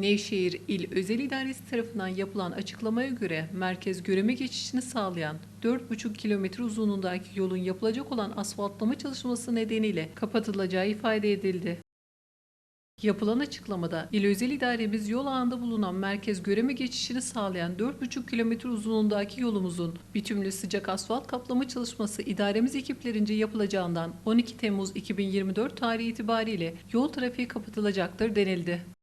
Nevşehir İl Özel İdaresi tarafından yapılan açıklamaya göre merkez göreme geçişini sağlayan 4,5 kilometre uzunluğundaki yolun yapılacak olan asfaltlama çalışması nedeniyle kapatılacağı ifade edildi. Yapılan açıklamada İl Özel İdaremiz yol ağında bulunan merkez göreme geçişini sağlayan 4,5 kilometre uzunluğundaki yolumuzun bitümlü sıcak asfalt kaplama çalışması idaremiz ekiplerince yapılacağından 12 Temmuz 2024 tarihi itibariyle yol trafiği kapatılacaktır denildi.